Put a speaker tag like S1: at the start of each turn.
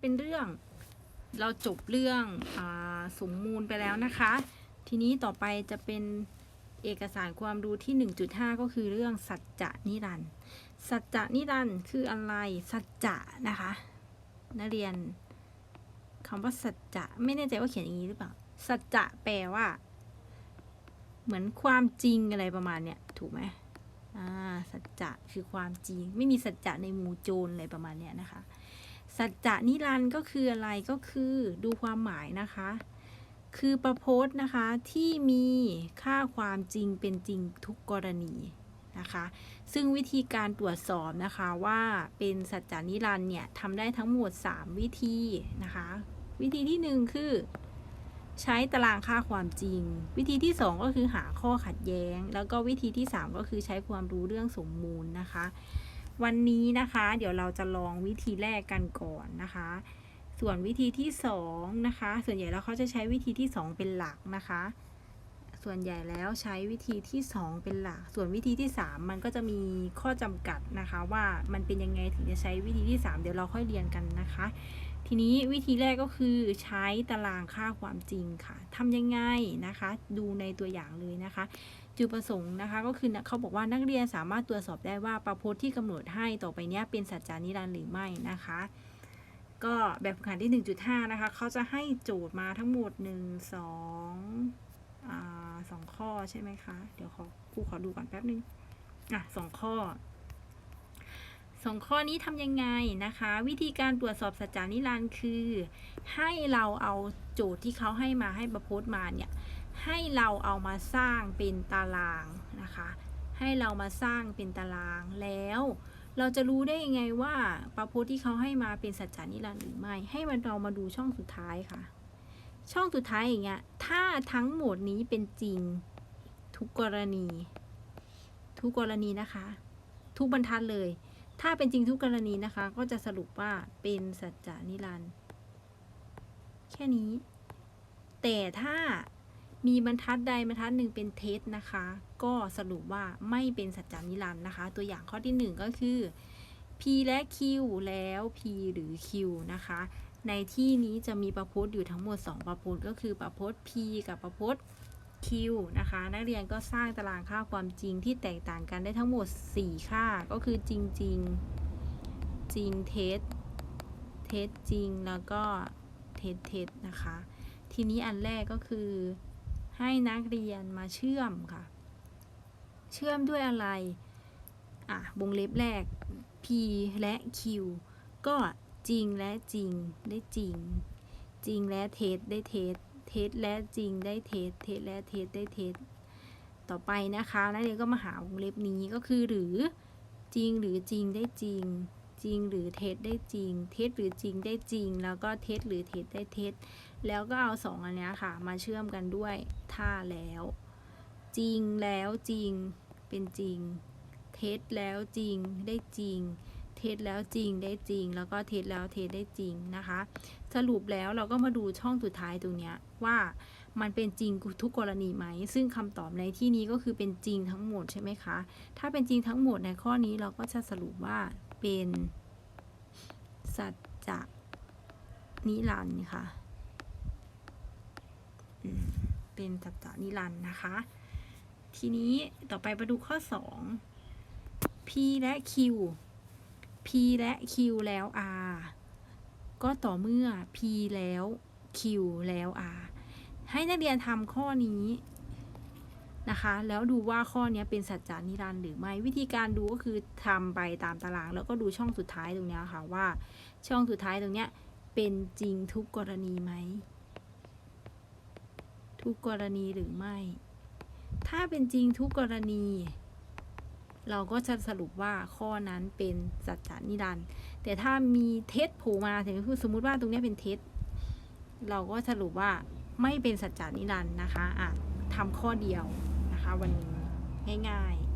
S1: เป็นเรื่อง เราจบเรื่องอสมมูลไปแล้วนะคะ ทีนี้ต่อไปจะเป็นเอกสารความรู้ที่ 1.5 ก็คือเรื่องสัจจะนิรันดร์สัจจะนิรันดร์คืออะไรสัจจะนะคะนักเรียนคำว่าสัจจะไม่แน่ใจว่าเขียนอย่างนี้หรือเปล่า สัจจะแปลว่า เหมือนความจริงอะไรประมาณเนี้ยถูกไหมอ่าสัจจะคือความจริง ไม่มีสัจจะในหมู่โจรอะไรประมาณเนี้ยนะคะ สัจจะนิรันดร์ก็คืออะไรก็คือดูความหมายนะคะ คือประพจน์นะคะที่มีค่าความจริงเป็นจริงทุกกรณีนะคะ ซึ่งวิธีการตรวจสอบนะคะว่าเป็นสัจจานิรันดร์เนี่ยทำได้ทั้งหมด 3 วิธีนะคะ วิธีที่ 1 คือใช้ตารางค่าความจริง วิธีที่ 2 ก็คือหาข้อขัดแย้ง แล้วก็วิธีที่ 3 ก็คือใช้ความรู้เรื่องสมมูลนะคะ วันนี้นะคะ เดี๋ยวเราจะลองวิธีแรกกันก่อนนะคะ ส่วนวิธีที่2นะคะ ส่วนใหญ่แล้วเขาจะใช้วิธีที่ 2 เป็นหลักนะคะ ส่วนใหญ่แล้วใช้วิธีที่ 2 เป็นหลัก ส่วนวิธีที่ 3 มันก็จะมีข้อจำกัดนะคะ ว่ามันเป็นยังไงถึงจะใช้วิธีที่ 3 เดี๋ยวเราค่อยเรียนกันนะคะ ทีนี้วิธีแรกก็คือใช้ตารางค่าความจริงค่ะทำยังไงนะคะ ดูในตัวอย่างเลยนะคะ จุดประสงค์นะคะ ก็คือเขาบอกว่านักเรียนสามารถตรวจสอบได้ว่าประพจน์ที่กำหนดให้ต่อไปนี้เป็นสัจจานิรันดร์หรือไม่นะคะ ก็แบบฝึกหัดที่ 1.5 นะคะเขาจะให้โจทย์มาทั้งหมด 1 2อ่าสองข้อใช่ไหมคะ เดี๋ยวขอครูขอดูก่อนแป๊บนึงอะสองข้อ สองข้อนี้ทำยังไงนะคะ วิธีการตรวจสอบสัจจานิรันดร์คือ ให้เราเอาโจทย์ที่เขาให้มาให้ประพจน์มาเนี่ยให้เราเอามาสร้างเป็นตารางนะคะ ให้เรามาสร้างเป็นตารางแล้ว เราจะรู้ได้ยังไงว่าประพจน์ที่เขาให้มาเป็นสัจจานิรันดร์หรือไม่ ให้มันเรามาดูช่องสุดท้ายค่ะ ช่องสุดท้ายอย่างเงี้ยถ้าทั้งหมดนี้เป็นจริงทุกกรณี ทุกกรณีนะคะ ทุกบรรทัดเลย ถ้าเป็นจริงทุกกรณีนะคะ ก็จะสรุปว่าเป็นสัจจานิรันด์แค่นี้ แต่ถ้ามีบรรทัดใดบรรทัดหนึ่งเป็นเท็จนะคะ ก็สรุปว่าไม่เป็นสัจจานิรันด์นะคะ ตัวอย่างข้อที่หนึ่งก็คือ p และ q แล้ว p หรือ q นะคะ ในที่นี้จะมีประพจน์อยู่ทั้งหมด 2 ประพจน์ก็คือประพจน์ p กับประพจน์ q นะคะ นักเรียนก็สร้างตารางค่าความจริงที่แตกต่างกันได้ทั้งหมด 4 ค่าก็คือจริงจริงจริงเท็จเท็จจริงแล้วก็เท็จเท็จนะคะ ทีนี้อันแรกก็คือให้นักเรียนมาเชื่อมค่ะ เชื่อมด้วยอะไร อะวงเล็บแรก p และ q ก็จริงและจริงได้จริง จริงและเท็จได้เท็จ เท็จและจริงได้เท็จเท็จและเท็จได้เท็จต่อไปนะคะนักเรียนก็มาหาวงเล็บนี้ก็คือหรือจริงหรือจริงได้จริง จริงหรือเท็จได้จริง เท็จหรือจริงได้จริง แล้วก็เท็จหรือเท็จได้เท็จ แล้วก็เอาสองอันเนี้ยค่ะ มาเชื่อมกันด้วยถ้าแล้ว จริงแล้วจริงเป็นจริง เท็จแล้วจริงได้จริง เท็จแล้วจริงได้จริง แล้วก็เท็จแล้วเท็จได้จริงนะคะ สรุปแล้วเราก็มาดูช่องสุดท้ายตรงเนี้ยว่ามันเป็นจริงทุกกรณีไหม ซึ่งคำตอบในที่นี้ก็คือเป็นจริงทั้งหมดใช่ไหมคะ ถ้าเป็นจริงทั้งหมดในข้อนี้เราก็จะสรุปว่าเป็นสัจจะนิรันดร์ค่ะ เป็นสัจจะนิรันดร์นะคะ ทีนี้ต่อไปมาดูข้อ 2 p และ q p และ q แล้ว r ก็ต่อเมื่อ p แล้ว q แล้ว r ให้นักเรียนทำข้อนี้นะคะ แล้วดูว่าข้อนี้เป็นสัจจานิรันดร์หรือไม่วิธีการดูก็คือทำไปตามตาราง แล้วก็ดูช่องสุดท้ายตรงเนี้ยค่ะว่า ช่องสุดท้ายตรงเนี้ยเป็นจริงทุกกรณีไหมทุกกรณีหรือไม่ ถ้าเป็นจริงทุกกรณี เราก็จะสรุปว่าข้อนั้นเป็นสัจจานิรันดร์แต่ถ้ามีเท็จโผล่มาถึงคือสมมุติว่าตรงนี้เป็นเท็จ เราก็สรุปว่าไม่เป็นสัจจานิรันดร์นะคะอะทำข้อเดียวนะคะ วันนี้ง่าย ๆ